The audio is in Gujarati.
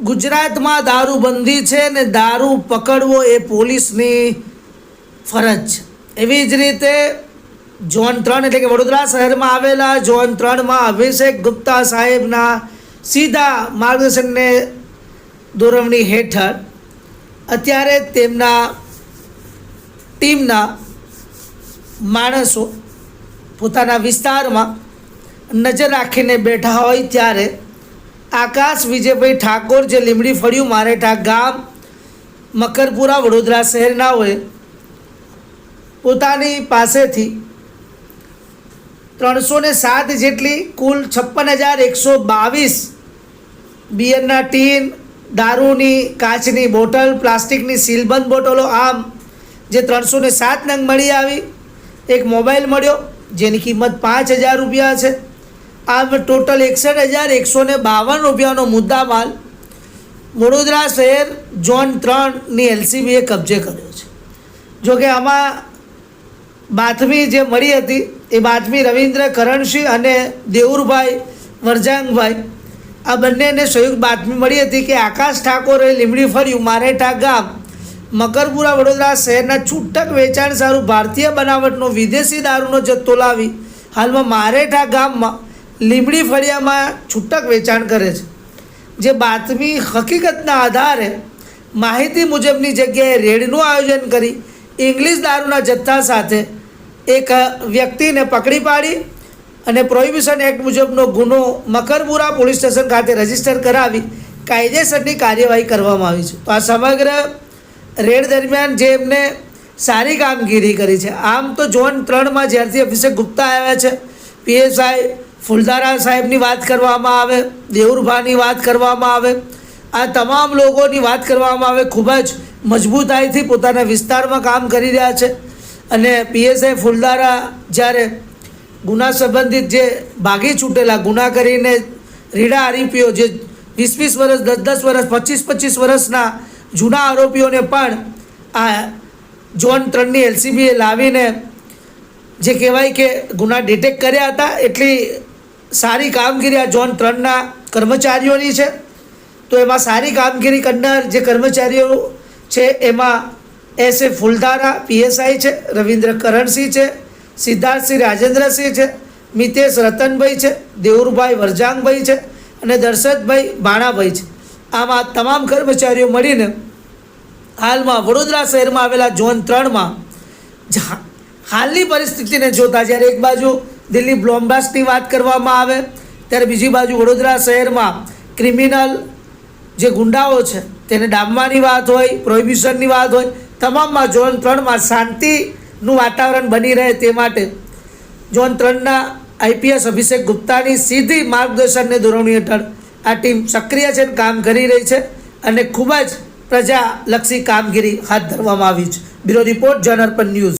ગુજરાતમાં દારૂબંધી છે ને દારૂ પકડવો એ પોલીસની ફરજ. એવી જ રીતે ઝોન ત્રણ એટલે કે વડોદરા શહેરમાં આવેલા ઝોન ત્રણમાં અભિષેક ગુપ્તા સાહેબના સીધા માર્ગદર્શનને દોરવણી હેઠળ અત્યારે તેમના ટીમના માણસો પોતાના વિસ્તારમાં નજર રાખીને બેઠા હોય ત્યારે આકાશ વિજયભાઈ ઠાકોર જે લીમડી ફળિયું મારેઠા ગામ, મકરપુરા, વડોદરા શહેરનાઓએ પોતાની પાસેથી ત્રણસો ને સાત જેટલી કુલ છપ્પન હજાર એકસો બાવીસ બિયરના ટીન, દારૂની કાચની બોટલ, પ્લાસ્ટિકની સીલબંધ બોટલો, આમ જે ત્રણસો ને સાત નંગ મળી આવી, એક મોબાઈલ મળ્યો, જેની કિંમત પાંચ હજાર રૂપિયા છે. આમ ટોટલ એકસઠ હજાર એકસો ને બાવન રૂપિયાનો મુદ્દામાલ વડોદરા શહેર ઝોન ત્રણની એલસીબીએ કબજે કર્યો છે. જોકે આમાં બાતમી જે મળી હતી એ બાતમી રવિન્દ્ર કરણસિંહ અને દેવુરભાઈ વરજાંગભાઈ, આ બંનેને સંયુક્ત બાતમી મળી હતી કે આકાશ ઠાકોરે લીમડી ફર્યું મારેઠા ગામ, મકરપુરા વડોદરા શહેરના છૂટક વેચાણ સારું ભારતીય બનાવટનો વિદેશી દારૂનો જથ્થો લાવી હાલમાં મારેઠા ગામમાં લીમડી ફળિયામાં છૂટક વેચાણ કરે છે. જે બાતમી હકીકતના આધારે માહિતી મુજબની જગ્યાએ રેડનું આયોજન કરી ઇંગ્લિશ દારૂના જથ્થા સાથે એક વ્યક્તિને પકડી પાડી અને પ્રોહિબિશન એક્ટ મુજબનો ગુનો મકરપુરા પોલીસ સ્ટેશન ખાતે રજિસ્ટર કરાવી કાયદેસરની કાર્યવાહી કરવામાં આવી છે. તો આ સમગ્ર રેડ દરમિયાન જે એમને સારી કામગીરી કરી છે. આમ તો ઝોન ત્રણમાં જ્યારથી અભિષેક ગુપ્તા આવ્યા છે, પીએસઆઈ ફુલદારા સાહેબની વાત કરવામાં આવે, દેવરભાની વાત કરવામાં આવે, આ તમામ લોકોની વાત કરવામાં આવે, ખૂબ જ મજબૂતાઈથી પોતાના વિસ્તારમાં કામ કરી રહ્યા છે. અને પીએસઆઈ ફુલદારા જ્યારે ગુના સંબંધિત જે ભાગી છૂટેલા ગુના કરીને રીડા આરોપીઓ જે વીસ વીસ વર્ષ દસ દસ વર્ષ પચીસ પચીસ વર્ષના જૂના આરોપીઓને પણ આ ઝોન ત્રણની એલસીબીએ લાવીને જે કહેવાય કે ગુના ડિટેક્ટ કર્યા હતા, એટલી સારી કામગીરી આ ઝોન ત્રણના કર્મચારીઓની છે. તો એમાં સારી કામગીરી કરનાર જે કર્મચારીઓ છે, એમાં એસ એ ફુલધારા પીએસઆઈ છે, રવિન્દ્ર કરણસિંહ છે, સિદ્ધાર્થસિંહ રાજેન્દ્રસિંહ છે, મિતેશ રતનભાઈ છે, દેવુરભાઈ વરજાંગભાઈ છે અને દર્શતભાઈ બાણાભાઈ છે. આમાં તમામ કર્મચારીઓ મળીને હાલમાં વડોદરા શહેરમાં આવેલા ઝોન ત્રણમાં હાલની પરિસ્થિતિને જોતા જ્યારે એક બાજુ દિલ્હી બ્લોમ્બાસ્ટની વાત કરવામાં આવે, ત્યારે બીજી બાજુ વડોદરા શહેરમાં ક્રિમિનલ જે ગુંડાઓ છે, તેને ડામવાની વાત હોય, પ્રોહિબિશનની વાત હોય, તમામમાં ઝોન ત્રણમાં શાંતિનું વાતાવરણ બની રહે તે માટે ઝોન ત્રણના આઈપીએસ અભિષેક ગુપ્તાની સીધી માર્ગદર્શનને ધોરણી હેઠળ આ ટીમ સક્રિય છે કામ કરી રહી છે અને ખૂબ જ પ્રજાલક્ષી કામગીરી હાથ ધરવામાં આવી છે. Bureau report Janarpan news.